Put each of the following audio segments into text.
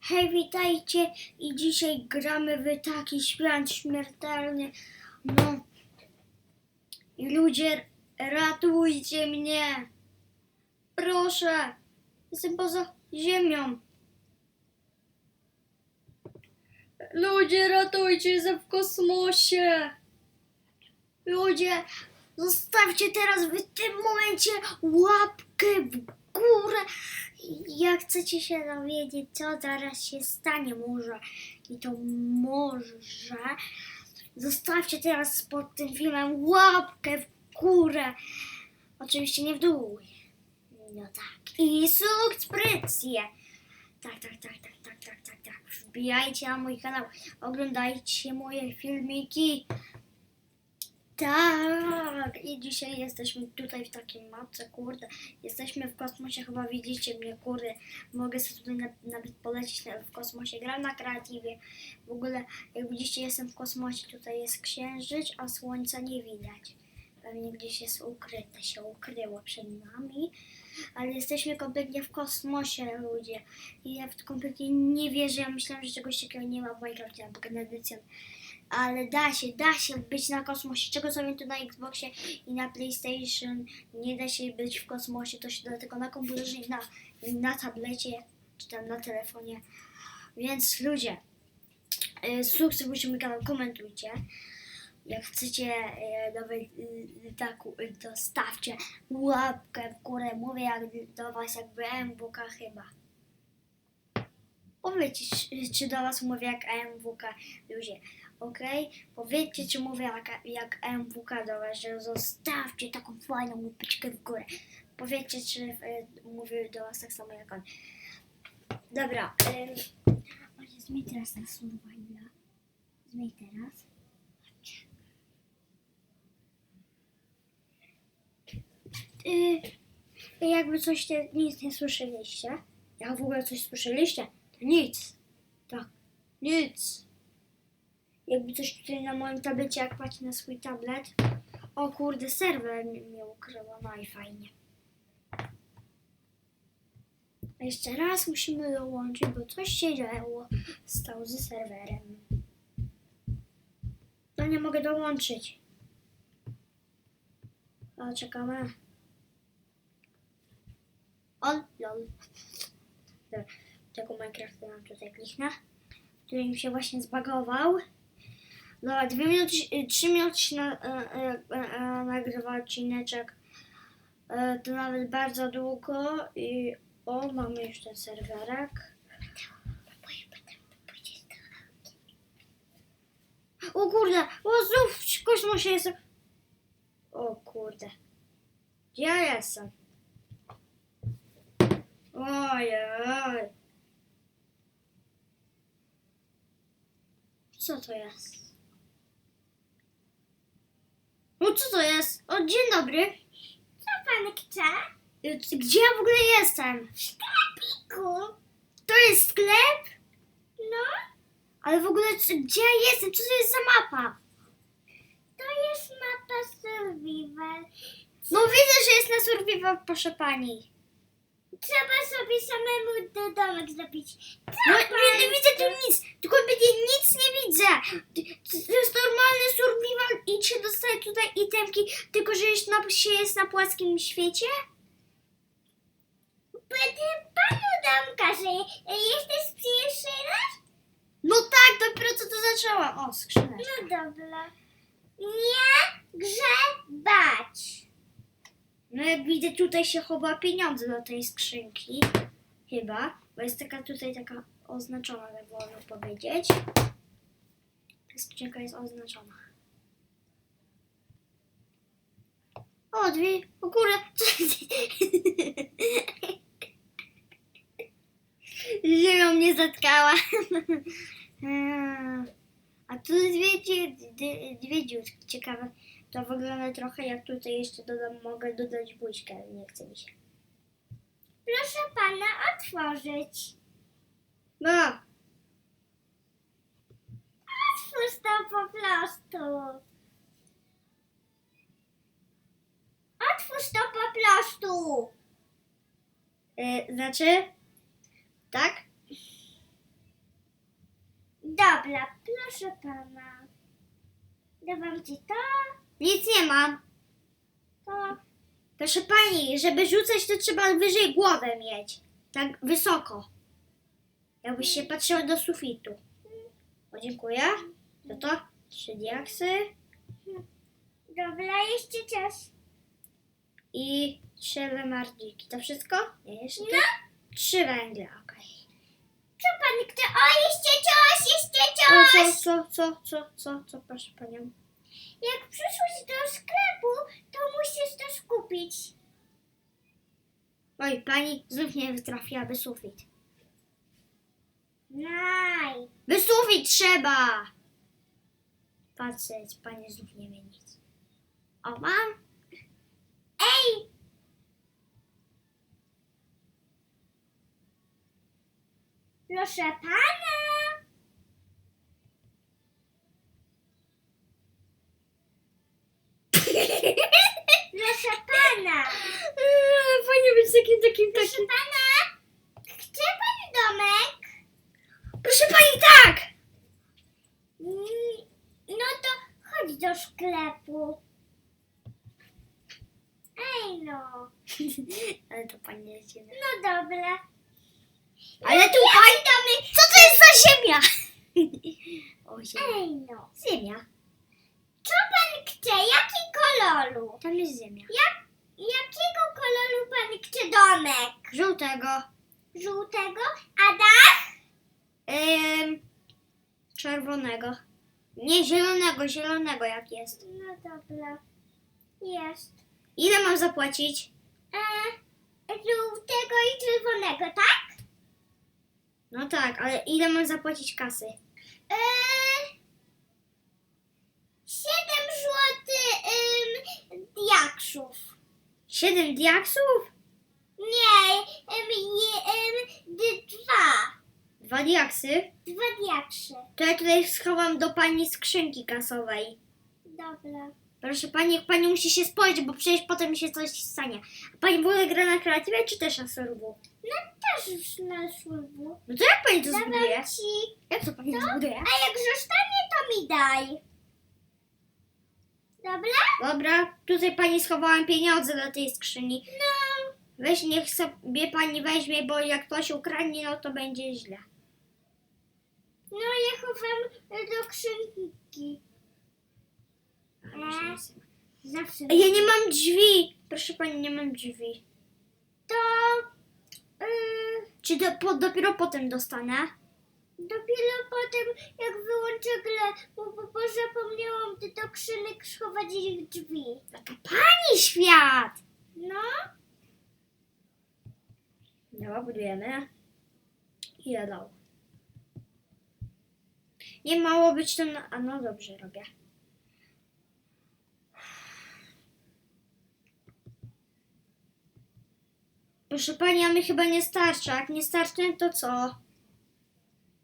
Hej, witajcie i dzisiaj gramy w taki świat śmiertelny. No. Ludzie, ratujcie mnie. Proszę. Jestem poza ziemią. Ludzie, ratujcie, jestem w kosmosie. Ludzie, zostawcie teraz w tym momencie łapkę w górę. Jak chcecie się dowiedzieć, co zaraz się stanie, może i to może, zostawcie teraz pod tym filmem łapkę w górę. Oczywiście nie w dół. No tak. I subskrypcję. Tak, tak, tak, tak, tak, tak, tak, tak. Wbijajcie na mój kanał, oglądajcie moje filmiki. Tak, i dzisiaj jesteśmy tutaj w takiej mapce, kurde. Jesteśmy w kosmosie, chyba widzicie mnie, kurde. Mogę sobie tutaj na- nawet polecieć na, w kosmosie. Gram na kreatywie. W ogóle, jak widzicie, jestem w kosmosie. Tutaj jest księżyc, a słońca nie widać. Pewnie gdzieś jest ukryte, się ukryło przed nami. Ale jesteśmy kompletnie w kosmosie, ludzie. I ja w to kompletnie nie wierzę. Ja myślałam, że czegoś takiego nie ma w Minecrafcie albo Edycjon. Ale da się, da się być na kosmosie. Czego sobie tu na Xboxie i na PlayStation nie da się być w kosmosie, to się da tylko na komputerze i na, i na tablecie, czy tam na telefonie. Więc ludzie, y, subskrybujcie mój kanał, komentujcie. Jak chcecie y, nowe y, tak, y, łapkę w górę. Mówię jak do was jak byłem w WK chyba. Powiedzcie, czy do was mówię jak AMWK, ludzie, okej? Powiedzcie, czy mówię jak, jak AMWK do was, że zostawcie taką fajną łupeczkę w górę. Powiedzcie, czy y, mówię do was tak samo jak on. Dobra, może zmień teraz na survivala. Zmień teraz. Y, jakby coś te, nic nie słyszeliście, jak w ogóle coś słyszeliście, to nic. Tak, nic. Jakby coś tutaj na moim tablecie, jak patrzę na swój tablet. O kurde, serwer mnie ukryło, no i fajnie. A jeszcze raz musimy dołączyć, bo coś się działo, stało ze serwerem. No nie mogę dołączyć. O, czekamy. O, lol. Dobra, tego Minecrafta nam tutaj kliknę, który mi się właśnie zbagował. Dobra, dwie minuty, y, trzy minuty się na, e, nagrywa odcineczek. E, to nawet bardzo długo i o, mamy ten serwerek. O kurde, o znów w kosmosie jestem. O kurde. Ja jestem? Ojej. Co to jest? No co to jest? O, dzień dobry. Co pan chce? Gdzie ja w ogóle jestem? Piku. To jest sklep? No, Ale w ogóle gdzie ja jestem? Co to jest za mapa? to jest mapa survival. No widzę, że jest na survival, proszę pani. Trzeba sobie samemu do domek zrobić. No nie, nie widzę tu nic, tylko będzie nic nie widzę. To jest normalny survival i się dostaje tutaj itemki, tylko że jest na, się jest na płaskim świecie? Będę panu domka, że jesteś pierwszy raz? No tak, dopiero co to zaczęłam. O, skrzyneczka. No dobra. Nie grzebać. No jak widzę, tutaj się chowa pieniądze do tej skrzynki. Chyba, bo jest taka tutaj taka oznaczona, tak wolno powiedzieć. Ta skrzynka jest oznaczona. O, dwie, o kurde. Ziemią mnie zatkała. A tu dwie, dwie, dwie dziurki. Ciekawe. To wygląda trochę jak tutaj jeszcze dodam, mogę dodać buźkę, ale nie chce mi się. Proszę pana otworzyć. No, Otwórz to po prostu. Otwórz to po prostu. y, znaczy, tak? Dobra, proszę pana. Dawam ci to, Nic nie mam. to. Proszę pani, żeby rzucać, to trzeba wyżej głowę mieć. Tak wysoko. Jakbyś się patrzyła do sufitu. O, dziękuję. To to? Trzy diaksy Dobra, jeszcze czas. i trzy lemardziki. To wszystko? Nie, jeszcze No. trzy węgle, okej. Co pani chce? O, jeszcze coś, jeszcze O, Co, coś. co, co, co, co, co, proszę panią? Jak przyszłeś do sklepu, to musisz to skupić. Oj, pani znów nie wytrafiła wysufit. Naj. Wysufit trzeba! Patrzeć, pani znów nie wie nic. O, mam? Ej! Proszę pana. Proszę pana. Eee, Fajnie być takim, Proszę takim. pana. Chce pani domek? Proszę pani, tak! Mm, No to chodź do sklepu. Ej no. Ale to pani jest jedna. No dobra. Ale tu pani. Co to jest za ziemia? O, ziemia. Ej no. Ziemia. Co pan chce? Jaki koloru? Tam jest ziemia. Jak, jakiego koloru pan chce domek? Żółtego. Żółtego? A dach? Ym, czerwonego. Nie, zielonego, zielonego jak jest. No dobra. Jest. Ile mam zapłacić? E, żółtego i czerwonego, tak? No tak, ale ile mam zapłacić kasy? E, 7 złotych ym, diaksów. Siedem diaksów? Nie, je, ym, d- dwa. Dwa diaksy? Dwa diaksy. To ja tutaj schowam do pani skrzynki kasowej. Dobra. Proszę pani, niech pani musi się spojrzeć, bo przecież potem się coś stanie. A pani w ogóle gra na kreatywie, czy też na surbu? No też już na służbu. No to jak pani to zbuduje? Dawam ci. Jak to pani zbuduje? A jak zostanie, to mi daj. Dobra? Dobra, tutaj pani schowałam pieniądze do tej skrzyni. No. Weź, niech sobie pani weźmie, bo jak ktoś ukradnie, no to będzie źle. No ja chowam do skrzynki. A, E. Zawsze. Ja nie mam drzwi. Proszę pani, nie mam drzwi. To y, Czy do, po, dopiero potem dostanę? dopiero potem, jak wyłączę grę, bo, bo, bo zapomniałam do skrzynek schować ich drzwi. Taka pani świat! No, Dobra, budujemy. Ile dał? Nie mało być to na... A no dobrze robię. Proszę pani, a mi chyba nie starczy. Jak nie starczy, to co?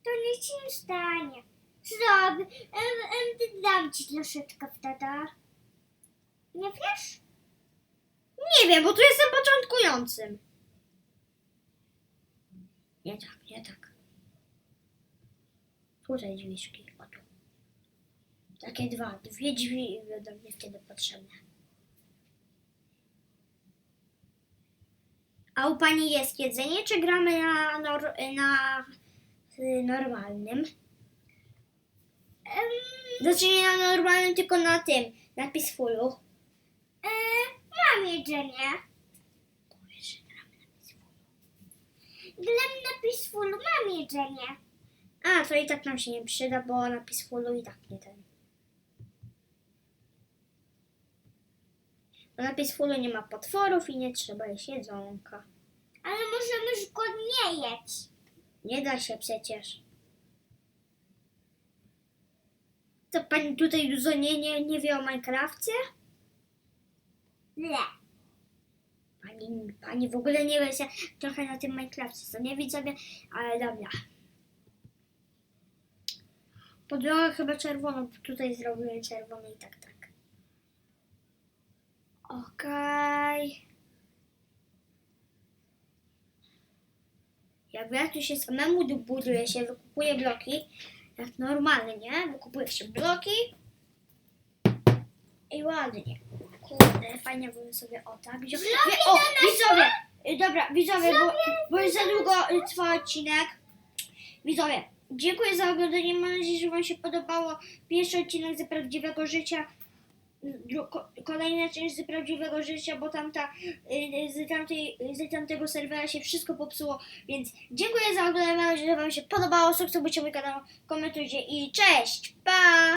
to nic nie stanie. Zrob, em, em, dam ci troszeczkę wtedy. Nie wiesz? Nie wiem, bo tu jestem początkującym. Nie tak, nie tak. Tutaj drzwiczki, o tu. Takie dwa, dwie drzwi będą mi wtedy potrzebne. A u pani jest jedzenie, czy gramy na, nor, na y, normalnym? Em, Znaczy nie na normalnym, tylko na tym, na peacefulu. e, mam jedzenie. Dla na Peaceful mam jedzenie. A, to i tak nam się nie przyda, bo na Peacefulu i tak nie ten. Bo na Peacefulu nie ma potworów i nie trzeba jeść jedzonka. Ale możemy zgodnie jeść. Nie da się przecież. To pani tutaj dużo nie, nie, nie wie o Minecrafcie? Nie. Pani, pani w ogóle nie wie się trochę na tym Minecrafcie, co nie widzowie, ale dobra. Podłogę chyba czerwoną, bo tutaj zrobiłem czerwony i tak, tak. Okej. Jak ja tu się samemu buduje się, wykupuję bloki jak normalnie, nie? Bo kupuje się bloki i ładnie. Kurde, fajnie bym sobie o tak wziął. Wie, o, widzowie, y, dobra, widzowie, bo, bo jest za długo y, trwa odcinek. Widzowie, dziękuję za oglądanie. Mam nadzieję, że Wam się podobało. Pierwszy odcinek z prawdziwego życia. Dru- ko- Kolejna część z prawdziwego życia, bo tamta, y, z, tamtej, z tamtego serwera się wszystko popsuło. Więc dziękuję za oglądanie. Mam nadzieję, że Wam się podobało. Subskrybujcie mój kanał, komentujcie i cześć! Pa!